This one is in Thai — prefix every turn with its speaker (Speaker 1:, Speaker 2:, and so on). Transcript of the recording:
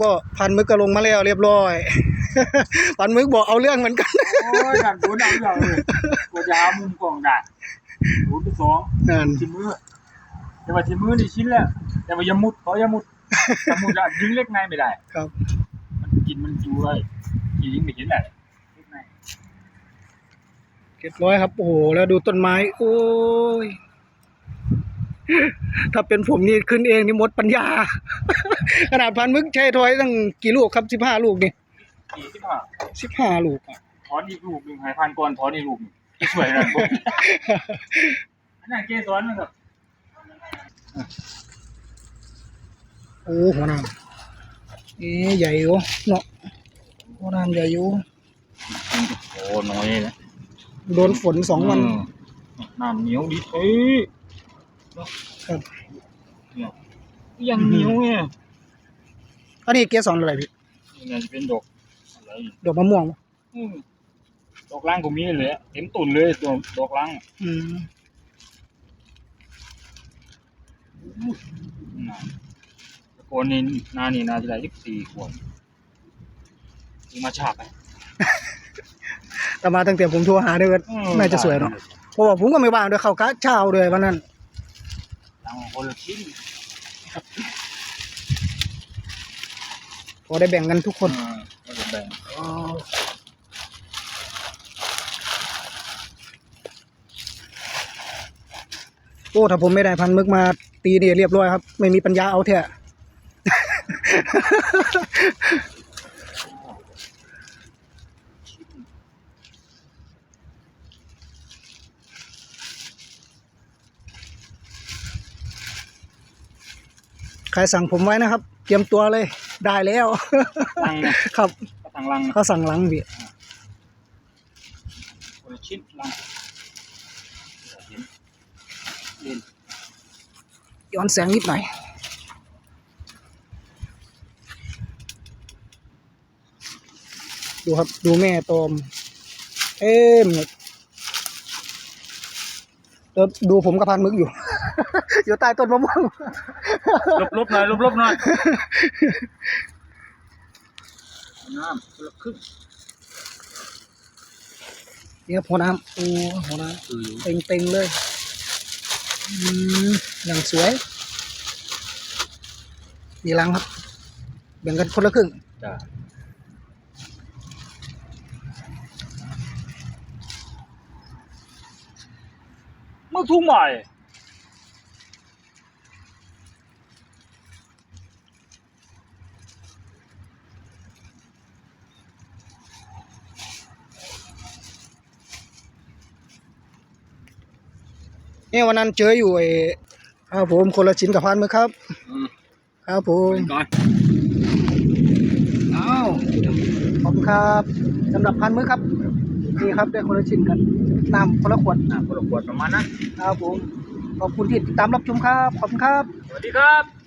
Speaker 1: ก็พันมึกก็ลงมาแล้วเรียบร้อย พันมึกบอกเอาเรื่องเหมือนกัน
Speaker 2: โอ้ยดันโดนเอาเรื่องเลยกว่าจะหามุมกล้องได้โดนไปสอง
Speaker 1: นั่น
Speaker 2: ชิ้นมือแต่ว่าชิ้นมือนี่ชิ้นแล้วแต่ว่าอย่ามุดเพราะอย่ามุดถ้ามุดอะยิงเล็กในไม่ได้
Speaker 1: ครับ
Speaker 2: มันกินมันจูเลยยิงไม่เห็นแหละเล็กใน
Speaker 1: เจ็ดร้อยครับ โอ้โห แล้วดูต้นไม้ โอ้ย ถ้าเป็นผมนี่ขึ้นเองนี่หมดปัญญา ขนาดพันมึกใช้ถอยตั้งกี่ลูกครับสิบห้าลูกนี่
Speaker 2: สี่สิบห้า
Speaker 1: สิบห้าลูกอะ
Speaker 2: ถอนอีกลูกหนึ่งหายพันก่อนถอนอีกลูกหนึ่งสวยนะพวกนี้อันนั้นเกสรนะครับ
Speaker 1: โอ้หัวน้ำเอ๊ะใหญ่อยู่เนาะหัวน้ำใหญ่อยู่
Speaker 2: โอ้น้อยนะ
Speaker 1: โดนฝนสองวัน
Speaker 2: มน้ำเหนียวดิเอ้ย
Speaker 1: ครับ
Speaker 2: เนี่ยยังเหนียวเนี่ย
Speaker 1: อันนี้เกสรอะไรพี่
Speaker 2: นี่น่าจะเป็นดอกอะไร
Speaker 1: ดอกมะม่วงปะ
Speaker 2: อืมดอกล่างก็มีเลยอะเต็มตุ่นเลยตัวดอกล่างอะ
Speaker 1: อืม
Speaker 2: น่ะตะโกนนี่นานี่นาจะได้ยี่สิบสี่ขวดนี่มาฉากอะ
Speaker 1: แต่มาตั้งแต่ผมโทรหาด้วยก็น่าจะสวยเนาะเพราะว่าผมก็ไม่ว่างด้วยเข้ากะเช้าด้วยวันนั้น
Speaker 2: หลังคนละชิ้น
Speaker 1: พอได้แบ่งกันทุกคน
Speaker 2: อ่าก็จะแบ่ง
Speaker 1: โอ้ถ้าผมไม่ได้พันมึกมาตีเนี่ยเรียบร้อยครับ ไม่มีปัญญาเอาเถ ใครสั่งผมไว้นะครับ เตรียมตัวเลยได้แล้ว
Speaker 2: ลังนะครับก็ทางลังนะ
Speaker 1: เขาสั่งหลังพี่
Speaker 2: คนละชิ้นลังเห็นเล่น
Speaker 1: ย้อนแสงนิดหน่อยดูครับดูแม่ตอมเอ็มเลย แล้วดูผมกับพันมึกอยู่ อยู่ใต้ต้นมะม่วง
Speaker 2: ลบลบหน่อยลบลบหน่อยน้ำคนละครึ่ง
Speaker 1: นี่ครับหัวน้ำโอ้หัวน้
Speaker 2: คืออยู่ำ
Speaker 1: เต็งเต็งๆเลยอืมอย่างสวยมีรังครับแบ่งกันคนละครึ่ง
Speaker 2: จ้ะเมื่อทุ่งใหม่
Speaker 1: เนี่ยวันนั้นเจออยู่ไอ้ครับผมคนละชิ้นกับพันมือครับ
Speaker 2: อืม
Speaker 1: ครับผม
Speaker 2: ก่อน
Speaker 1: อ้าวขอบคุณครับสำหรับพันมือครับ นี่ครับได้คนละชิ้นกันน้ำคนละขวด
Speaker 2: อะคนละขวดประมาณนั้น
Speaker 1: ครับผมขอบคุณที่ติดตามรับชมครับขอบคุณครับ
Speaker 2: สวัสดีครับ